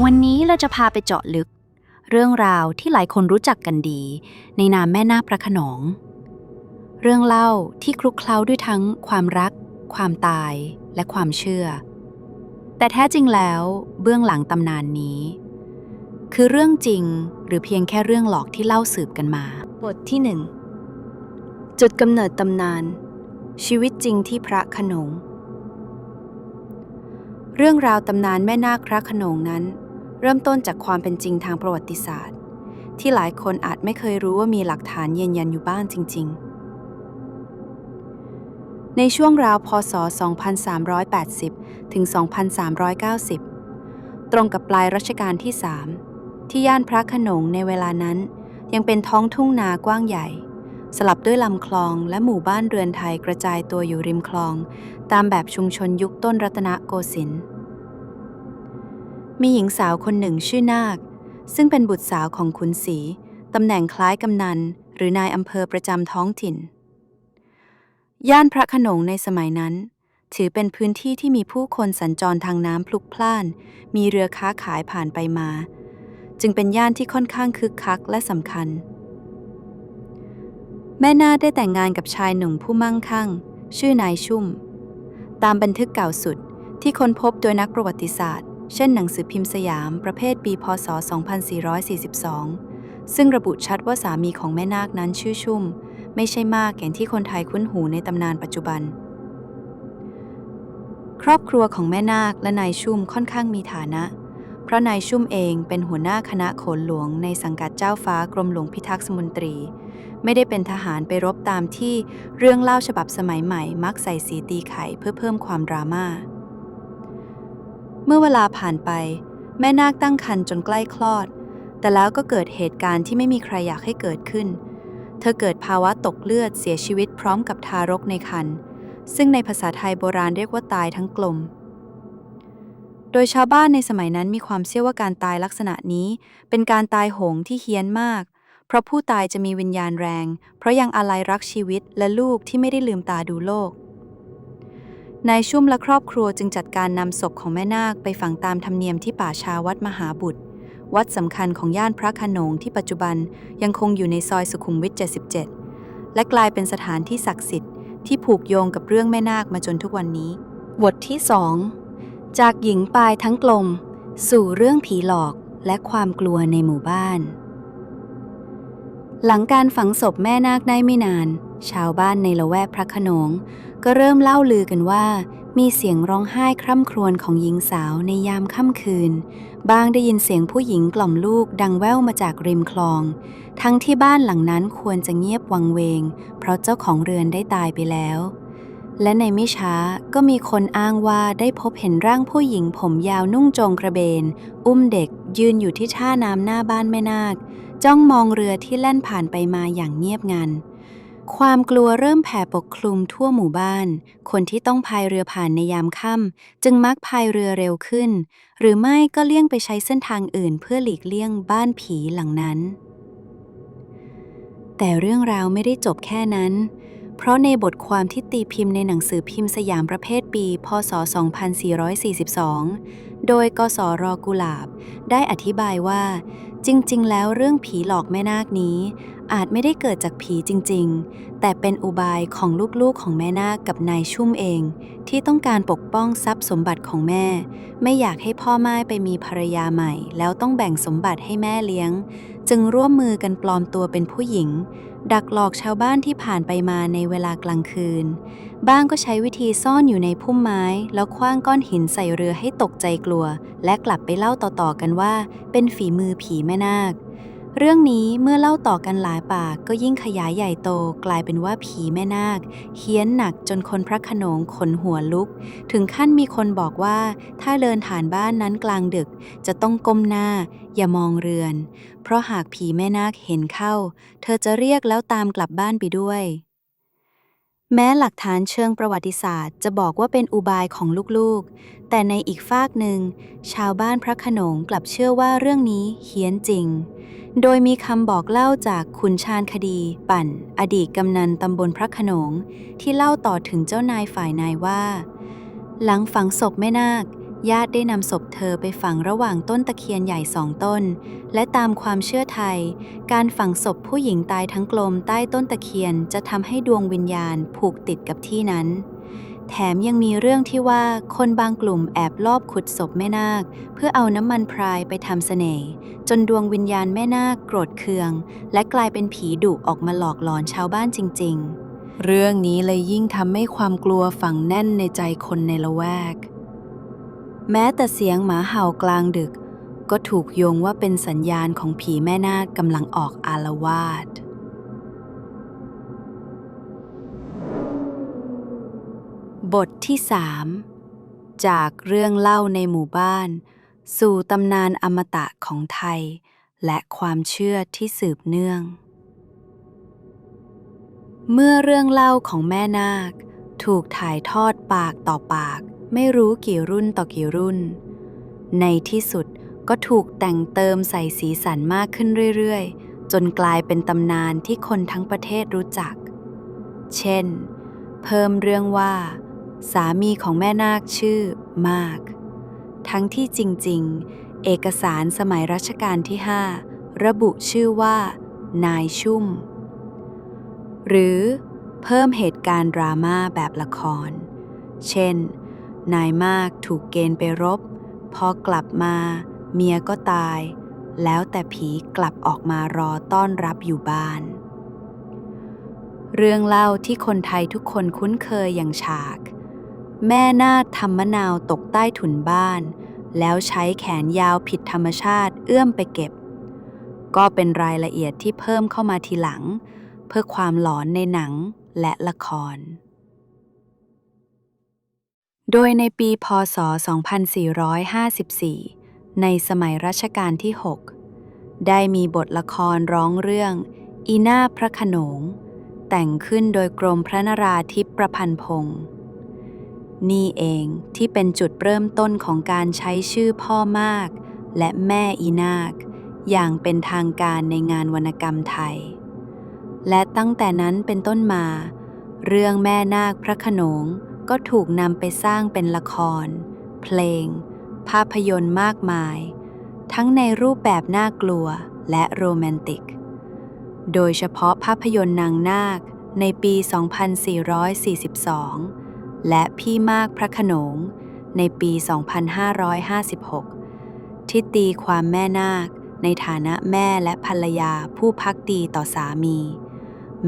วันนี้เราจะพาไปเจาะลึก เรื่องราวที่หลายคนรู้จักกันดี ในนามแม่นาคพระขนง เรื่องเล่าที่คลุกเคล้าด้วยทั้งความรัก ความตายและความเชื่อ แต่แท้จริงแล้วเบื้องหลังตำนานนี้ คือเรื่องจริงหรือเพียงแค่เรื่องหลอกที่เล่าสืบกันมา บทที่หนึ่งจุดกำเนิดตำนาน ชีวิตจริงที่พระขนง เรื่องราวตำนานแม่นาคพระขนงนั้น เริ่มต้นจากความเป็นจริงทางประวัติศาสตร์ ที่หลายคนอาจไม่เคยรู้ว่ามีหลักฐานยืนยันอยู่บ้างจริง ๆ ในช่วงราวพศ 2380 ถึง 2390 ตรงกับปลายรัชกาลที่ 3 ที่ย่านพระขนงในเวลานั้น ยังเป็นท้องทุ่งนากว้างใหญ่ สลับด้วยลำคลองและหมู่บ้านเรือนไทยกระจายตัวอยู่ริมคลอง ตามแบบชุมชนยุคต้นรัตนโกสินทร์ มีหญิงสาวคนหนึ่งชื่อนาค ซึ่งเป็นบุตรสาวของขุนศรีตำแหน่งคล้ายกำนัน หรือนายอำเภอประจำท้องถิ่น ย่านพระขนงในสมัยนั้น ถือเป็นพื้นที่ที่มีผู้คนสัญจรทางน้ำพลุกพล่าน มีเรือค้าขายผ่านไปมา จึงเป็นย่านที่ค่อนข้างคึกคักและสำคัญ แม่นาคได้แต่งงานกับชายหนุ่มผู้มั่งคั่ง ชื่อนายชุ่ม ตามบันทึกเก่าสุดที่ค้นพบโดยนักประวัติศาสตร์ เช่นหนังสือพิมพ์สยามประเภทปีพศ 2442 ซึ่งระบุชัดว่าสามีของแม่นาคนั้นชื่อชุ่ม ไม่ใช่มากอย่างที่คนไทยคุ้นหูในตำนานปัจจุบัน ครอบครัวของแม่นาคและนายชุ่มค่อนข้างมีฐานะ เพราะนายชุ่มเองเป็นหัวหน้าคณะโขนหลวงในสังกัดเจ้าฟ้ากรมหลวงพิทักษ์สมุนตรี ไม่ได้เป็นทหารไปรบตามที่เรื่องเล่าฉบับสมัยใหม่ มักใส่สีตีไข่เพื่อเพิ่มความดราม่า เมื่อเวลาผ่านไป แม่นาคตั้งครรภ์จนใกล้คลอด แต่แล้วก็เกิดเหตุการณ์ที่ไม่มีใครอยากให้เกิดขึ้น เธอเกิดภาวะตกเลือดเสียชีวิตพร้อมกับทารกในครรภ์ซึ่งในภาษาไทยโบราณเรียกว่าตายทั้งกลม โดยชาวบ้านในสมัยนั้นมีความเชื่อว่าการตายลักษณะนี้ เป็นการตายโหงที่เฮี้ยนมาก เพราะผู้ตายจะมีวิญญาณแรง เพราะยังอาลัยรักชีวิตและลูกที่ไม่ได้ลืมตาดูโลก นายชุ่มและครอบครัวจึงจัดการนำศพของแม่นาคไปฝังตามธรรมเนียมที่ป่าชาวัดมหาบุตร วัดสำคัญของย่านพระขนงที่ปัจจุบันยังคงอยู่ในซอยสุขุมวิท 77 และกลายเป็นสถานที่ศักดิ์สิทธิ์ที่ผูกโยงกับเรื่องแม่นาคมาจนทุกวันนี้ บทที่ 2 จากหญิงปลายทั้งกลม สู่เรื่องผีหลอกและความกลัวในหมู่บ้าน หลังการฝังศพแม่นาคได้ไม่นาน ชาวบ้านในละแวกพระขนง ก็เริ่มเล่าลือกันว่า มีเสียงร้องไห้คร่ำครวญของหญิงสาวในยามค่ำคืน บางได้ยินเสียงผู้หญิงกล่อมลูกดังแว่วมาจากริมคลอง ทั้งที่บ้านหลังนั้นควรจะเงียบวังเวง เพราะเจ้าของเรือนได้ตายไปแล้ว และในไม่ช้าก็มีคนอ้างว่าได้พบเห็นร่างผู้หญิงผมยาวนุ่งโจงกระเบน อุ้มเด็กยืนอยู่ที่ท่าน้ำหน้าบ้านแม่นาค จ้องมองเรือที่แล่นผ่านไปมาอย่างเงียบงัน ความกลัวเริ่มแผ่ปกคลุมทั่วหมู่บ้าน คนที่ต้องพายเรือผ่านในยามค่ำจึงมักพายเรือเร็วขึ้น หรือไม่ก็เลี่ยงไปใช้เส้นทางอื่นเพื่อหลีกเลี่ยงบ้านผีหลังนั้น แต่เรื่องราวไม่ได้จบแค่นั้น เพราะในบทความที่ตีพิมพ์ในหนังสือพิมพ์สยามประเภทปี พศ 2442 โดยกสรกุหลาบ ได้อธิบายว่า จริง ๆ แล้วเรื่องผีหลอกแม่นาคนี้ อาจไม่ได้เกิดจากผีจริงๆ แต่เป็นอุบายของลูกๆของแม่นาคกับนายชุ่มเอง ที่ต้องการปกป้องทรัพย์สมบัติของแม่ ไม่อยากให้พ่อม่ไปมีภรรยาใหม่ แล้วต้องแบ่งสมบัติให้แม่เลี้ยง จึงร่วมมือกันปลอมตัวเป็นผู้หญิง ดักหลอกชาวบ้านที่ผ่านไปมาในเวลากลางคืน บ้างก็ใช้วิธีซ่อนอยู่ในพุ่มไม้ แล้วคว้างก้อนหินใส่เรือให้ตกใจกลัว และกลับไปเล่าต่อๆกันว่า เป็นฝีมือผีแม่นาค เรื่องนี้เมื่อเล่าต่อกันหลายปากก็ยิ่งขยายใหญ่โตกลายเป็นว่าผีแม่นาคเฮี้ยนหนักจนคนพระขนงขนหัวลุก ถึงขั้นมีคนบอกว่า ถ้าเดินผ่านบ้านนั้นกลางดึก จะต้องก้มหน้า อย่ามองเรือน เพราะหากผีแม่นาคเห็นเข้า เธอจะเรียกแล้วตามกลับบ้านไปด้วย แม้หลักฐานเชิงประวัติศาสตร์ จะบอกว่าเป็นอุบายของลูกๆ แต่ในอีกฝากหนึ่ง ชาวบ้านพระขนงกลับเชื่อว่าเรื่องนี้เฮี้ยนจริง โดยมีคำบอกเล่าจากขุนชาญคดี ปั่น อดีตกำนันตำบลพระขนง ที่เล่าต่อถึงเจ้านายฝ่ายนายว่า หลังฝังศพแม่นาค ญาติได้นำศพเธอไปฝังระหว่างต้นตะเคียนใหญ่สองต้น และตามความเชื่อไทย การฝังศพผู้หญิงตายทั้งกลมใต้ต้นตะเคียนจะทำให้ดวงวิญญาณผูกติดกับที่นั้น แถมยังมีเรื่องที่ว่าคนบางกลุ่มแอบลอบขุดศพแม่นาค เพื่อเอาน้ำมันพรายไปทำเสน่ห์จนดวงวิญญาณแม่นาคโกรธเคือง และกลายเป็นผีดุออกมาหลอกหลอนชาวบ้านจริง ๆ เรื่องนี้เลยยิ่งทำให้ความกลัวฝังแน่นในใจคนในละแวก แม้แต่เสียงหมาเห่ากลางดึก ก็ถูกโยงว่าเป็นสัญญาณของผีแม่นาคกำลังออกอารวาสบทที่สามจากเรื่องเล่าในหมู่บ้าน สู่ตำนานอมตะของไทย และความเชื่อที่สืบเนื่อง เมื่อเรื่องเล่าของแม่นาค ถูกถ่ายทอดปากต่อปาก ไม่รู้กี่รุ่นต่อกี่รุ่น ในที่สุดก็ถูกแต่งเติมใส่สีสันมากขึ้นเรื่อยๆ จนกลายเป็นตำนานที่คนทั้งประเทศรู้จัก เช่น เพิ่มเรื่องว่า สามีของแม่นาคชื่อมาก ทั้งที่จริงๆ เอกสารสมัยรัชกาลที่ 5 ระบุชื่อว่า นายชุ่ม หรือเพิ่มเหตุการณ์ดราม่าแบบละคร เช่น นายมากถูกเกณฑ์ไปรบ พอกลับมาเมียก็ตาย แล้วแต่ผีกลับออกมารอต้อนรับอยู่บ้าน เรื่องเล่าที่คนไทยทุกคนคุ้นเคยอย่างฉาก แม่นาคทำมนาวตกใต้ถุนบ้าน แล้วใช้แขนยาวผิดธรรมชาติเอื้อมไปเก็บ ก็เป็นรายละเอียดที่เพิ่มเข้ามาทีหลัง เพื่อความหลอนในหนังและละคร โดยในปีพศ 2454 ในสมัยรัชกาลที่ 6 ได้มีบทละครร้องเรื่องอีนาพระขนง แต่งขึ้นโดยกรมพระนราธิปประพันธ์พงศ์นี่เองที่เป็นจุดเริ่มต้นของการใช้ชื่อพ่อมาก และแม่อีนาค อย่างเป็นทางการในงานวรรณกรรมไทย และตั้งแต่นั้นเป็นต้นมา เรื่องแม่นาคพระขนง ก็ถูกนำไปสร้างเป็นละคร เพลง ภาพยนตร์มากมาย ทั้งในรูปแบบน่ากลัวและโรแมนติก โดยเฉพาะภาพยนตร์นางนาคในปี 2442 และพี่มากพระขนงในปี 2556 ที่ตีความแม่นาคในฐานะแม่และภรรยาผู้พักดีต่อสามี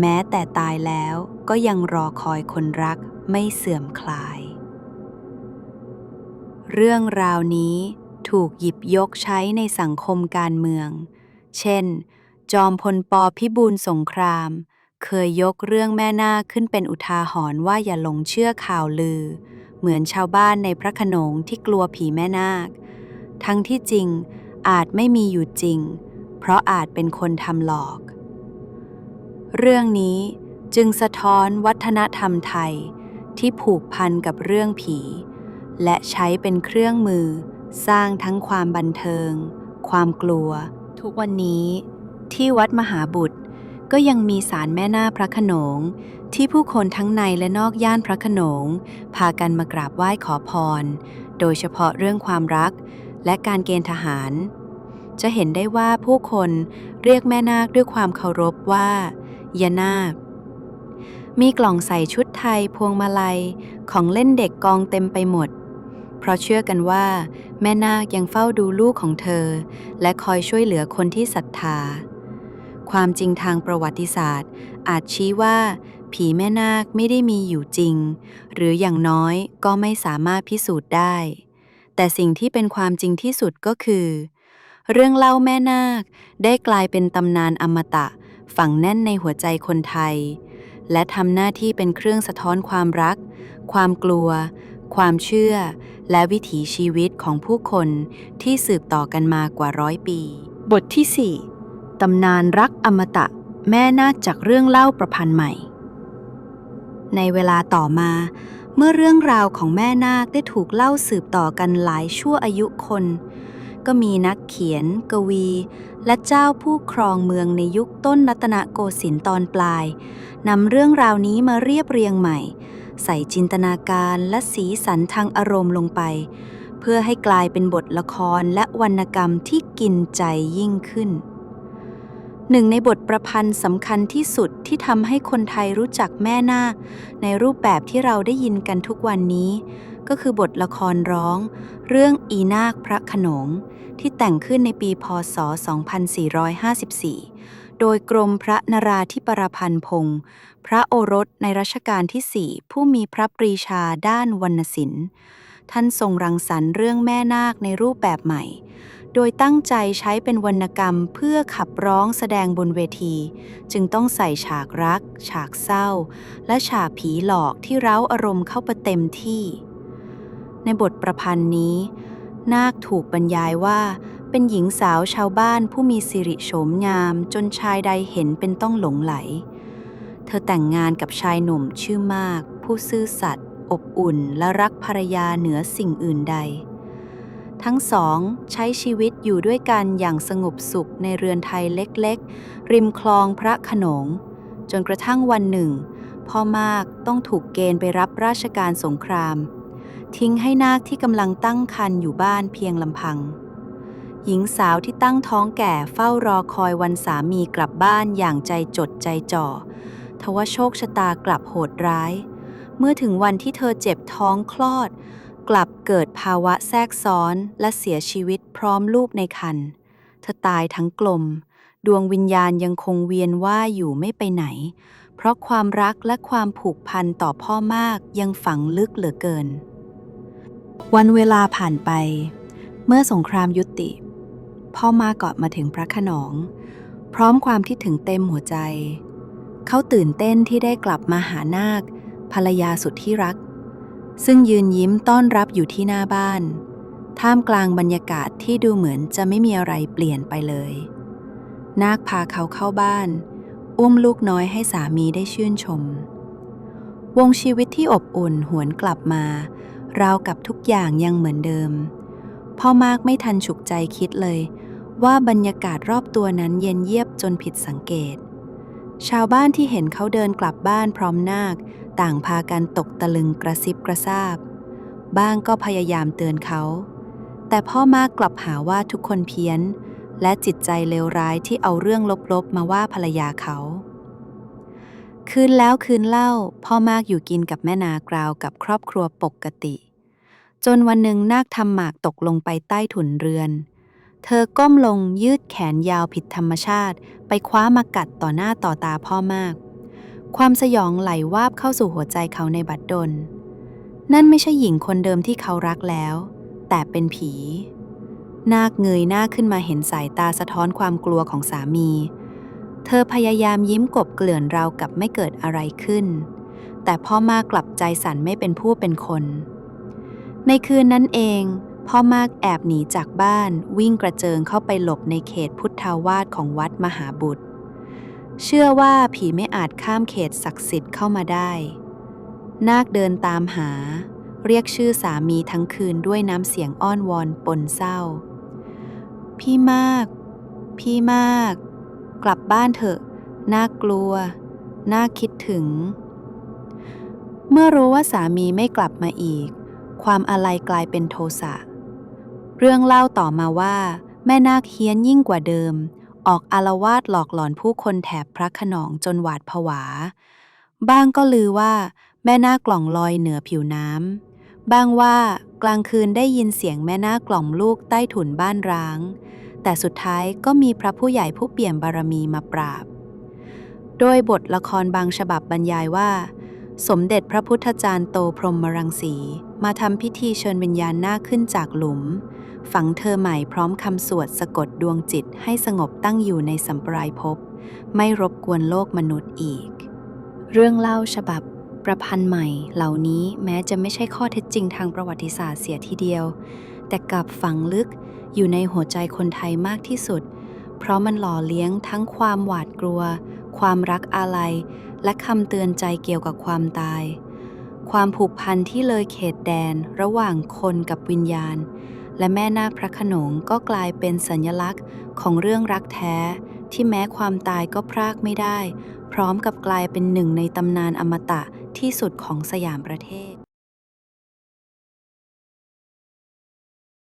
แม้แต่ตายแล้วก็ยังรอคอยคนรัก ไม่เสื่อมคลาย เรื่องราวนี้ถูกหยิบยกใช้ในสังคมการเมือง เช่น จอมพลปพิบูลสงคราม เคยยกเรื่องแม่นาคขึ้นเป็นอุทาหรณ์ว่าอย่าหลงเชื่อข่าวลือ เหมือนชาวบ้านในพระโขนงที่กลัวผีแม่นาค ทั้งที่จริงอาจไม่มีอยู่จริง เพราะอาจเป็นคนทำหลอก เรื่องนี้จึงสะท้อนวัฒนธรรมไทย ที่ผูกพันกับเรื่องผี และใช้เป็นเครื่องมือ สร้างทั้งความบันเทิง ความกลัว ทุกวันนี้ที่วัดมหาบุตรก็ยังมีศาลแม่นาคพระขนง ที่ผู้คนทั้งในและนอกย่านพระขนง พากันมากราบไหว้ขอพร โดยเฉพาะเรื่องความรัก และการเกณฑ์ทหาร จะเห็นได้ว่าผู้คนเรียกแม่นาคด้วยความเคารพว่ายานาค มีกล่องใส่ชุดไทยพวงมาลัยของเล่นเด็กกองเต็มไปหมด เพราะเชื่อกันว่า แม่นาคยังเฝ้าดูลูกของเธอ และคอยช่วยเหลือคนที่ศรัทธา ความจริงทางประวัติศาสตร์ อาจชี้ว่า ผีแม่นาคไม่ได้มีอยู่จริง หรืออย่างน้อยก็ไม่สามารถพิสูจน์ได้ แต่สิ่งที่เป็นความจริงที่สุดก็คือ เรื่องเล่าแม่นาคได้กลายเป็นตำนานอมตะ ฝังแน่นในหัวใจคนไทย และทำหน้าที่เป็นเครื่องสะท้อนความรัก ความกลัว ความเชื่อ และวิถีชีวิตของผู้คนที่สืบต่อกันมากว่าร้อยปี บทที่ 4 ตำนานรักอมตะ แม่นาคจากเรื่องเล่าประพันธ์ใหม่ ในเวลาต่อมา เมื่อเรื่องราวของแม่นาคได้ถูกเล่าสืบต่อกันหลายชั่วอายุคน ก็มีนักเขียน กวี และเจ้าผู้ครองเมืองในยุคต้นรัตนโกสินทร์ตอนปลายนำเรื่องราวนี้มาเรียบเรียงใหม่ ใส่จินตนาการและสีสันทางอารมณ์ลงไป เพื่อให้กลายเป็นบทละครและวรรณกรรมที่กินใจยิ่งขึ้น หนึ่งในบทประพันธ์สำคัญที่สุดที่ทำให้คนไทยรู้จักแม่นาคในรูปแบบที่เราได้ยินกันทุกวันนี้ ก็คือบทละครร้อง เรื่องอีนาคพระขนง ที่แต่งขึ้นในปีพศ 2454 โดยกรมพระนราธิปรพันธ์พงศ์พระโอรสในรัชกาลที่สี่ผู้มีพระปรีชาด้านวรรณศิลป์ ท่านทรงรังสรรค์เรื่องแม่นาคในรูปแบบใหม่ โดยตั้งใจใช้เป็นวรรณกรรมเพื่อขับร้องแสดงบนเวที จึงต้องใส่ฉากรัก ฉากเศร้า และฉากผีหลอกที่เร้าอารมณ์เข้าไปเต็มที่ ในบทประพันธ์นี้ นาคถูกบรรยายว่า เป็นหญิงสาวชาวบ้านผู้มีสิริโฉมงาม จนชายใดเห็นเป็นต้องหลงไหล เธอแต่งงานกับชายหนุ่มชื่อมาก ผู้ซื่อสัตย์อบอุ่นและรักภรรยาเหนือสิ่งอื่นใด ทั้งสองใช้ชีวิตอยู่ด้วยกันอย่างสงบสุขในเรือนไทยเล็กๆ ริมคลองพระขนง จนกระทั่งวันหนึ่ง พ่อมากต้องถูกเกณฑ์ไปรับราชการสงคราม ทิ้งให้นาคที่กำลังตั้งครรภ์อยู่บ้านเพียงลำพัง หญิงสาวที่ตั้งท้องแก่เฝ้ารอคอยวันสามีกลับบ้านอย่างใจจดใจจ่อทว่าโชคชะตากลับโหดร้าย เมื่อถึงวันที่เธอเจ็บท้องคลอด กลับเกิดภาวะแทรกซ้อนและเสียชีวิตพร้อมลูกในครรภ์เธอตายทั้งกลม ดวงวิญญาณยังคงเวียนว่าอยู่ไม่ไปไหน เพราะความรักและความผูกพันต่อพ่อมากยังฝังลึกเหลือเกิน วันเวลาผ่านไป เมื่อสงครามยุติ พ่อมาเกาะมาถึงพระขนงพร้อมความคิดถึงเต็มหัวใจ เขาตื่นเต้นที่ได้กลับมาหานาค ภรรยาสุดที่รัก ซึ่งยืนยิ้มต้อนรับอยู่ที่หน้าบ้าน ท่ามกลางบรรยากาศที่ดูเหมือนจะไม่มีอะไรเปลี่ยนไปเลย นาคพาเขาเข้าบ้าน อุ้มลูกน้อยให้สามีได้ชื่นชม วงชีวิตที่อบอุ่นหวนกลับมา ราวกับทุกอย่างยังเหมือนเดิม พ่อมากไม่ทันฉุกใจคิดเลย ว่าบรรยากาศรอบตัวนั้นเย็นเยียบจนผิดสังเกต ชาวบ้านที่เห็นเขาเดินกลับบ้านพร้อมนาค ต่างพากันตกตะลึงกระซิบกระซาบ บ้างก็พยายามเตือนเขา แต่พ่อมากกลับหาว่าทุกคนเพี้ยน และจิตใจเลวร้ายที่เอาเรื่องลบๆมาว่าภรรยาเขา คืนแล้วคืนเล่า พ่อมากอยู่กินกับแม่นากราวกับครอบครัวปกติ จนวันหนึ่งนาคทำหมากตกลงไปใต้ถุนเรือน เธอก้มลงยืดแขนยาวผิดธรรมชาติ ไปคว้ามากัดต่อหน้าต่อตาพ่อมาก ความสยองไหลวาบเข้าสู่หัวใจเขาในบัดดล นั่นไม่ใช่หญิงคนเดิมที่เขารักแล้ว แต่เป็นผี นาคเงยหน้าขึ้นมาเห็นสายตาสะท้อนความกลัวของสามี เธอพยายามยิ้มกบเกลื่อนราวกับไม่เกิดอะไรขึ้น แต่พ่อมากกลับใจสั่นไม่เป็นผู้เป็นคน ในคืนนั้นเอง พ่อมากแอบหนีจากบ้านวิ่งกระเจิงเข้าไปหลบในเขตพุทธาวาสของวัดมหาบุตร เชื่อว่าผีไม่อาจข้ามเขตศักดิ์สิทธิ์เข้ามาได้ นาคเดินตามหา เรียกชื่อสามีทั้งคืนด้วยน้ำเสียงอ้อนวอนปนเศร้า พี่มาก พี่มาก กลับบ้านเถอะ น่ากลัว น่าคิดถึง เมื่อรู้ว่าสามีไม่กลับมาอีก ความอาลัยกลายเป็นโทสะ เรื่องเล่าต่อมาว่า แม่นาคเฮี้ยนยิ่งกว่าเดิม ออกอารวาสหลอกหลอนผู้คนแถบพระขนงจนหวาดผวา บ้างก็ลือว่า แม่นาคกล่องลอยเหนือผิวน้ำบ้างว่ากลางคืนได้ยินเสียงแม่นาคกล่อมลูกใต้ถุนบ้านร้าง แต่สุดท้ายก็มีพระผู้ใหญ่ผู้เปี่ยมบารมีมาปราบ โดยบทละครบางฉบับบรรยายว่า สมเด็จพระพุทธจารย์โตพรหมรังสีมาทำพิธีเชิญวิญญาณนาขึ้นจากหลุม ฝังเธอใหม่พร้อมคำสวดสะกดดวงจิตให้สงบตั้งอยู่ในสัมปรายภพไม่รบกวนโลกมนุษย์อีก เรื่องเล่าฉบับประพันธ์ใหม่เหล่านี้แม้จะไม่ใช่ข้อเท็จจริงทางประวัติศาสตร์เสียทีเดียว แต่กลับฝังลึก อยู่ในหัวใจคนไทยมากที่สุด เพราะมันหล่อเลี้ยงทั้งความหวาดกลัว ความรักอาลัย และคำเตือนใจเกี่ยวกับความตาย ความผูกพันที่เลยเขตแดนระหว่างคนกับวิญญาณ และแม่นาคพระขนงก็กลายเป็นสัญลักษณ์ของเรื่องรักแท้ ที่แม้ความตายก็พรากไม่ได้ พร้อมกับกลายเป็นหนึ่งในตำนานอมตะที่สุดของสยามประเทศ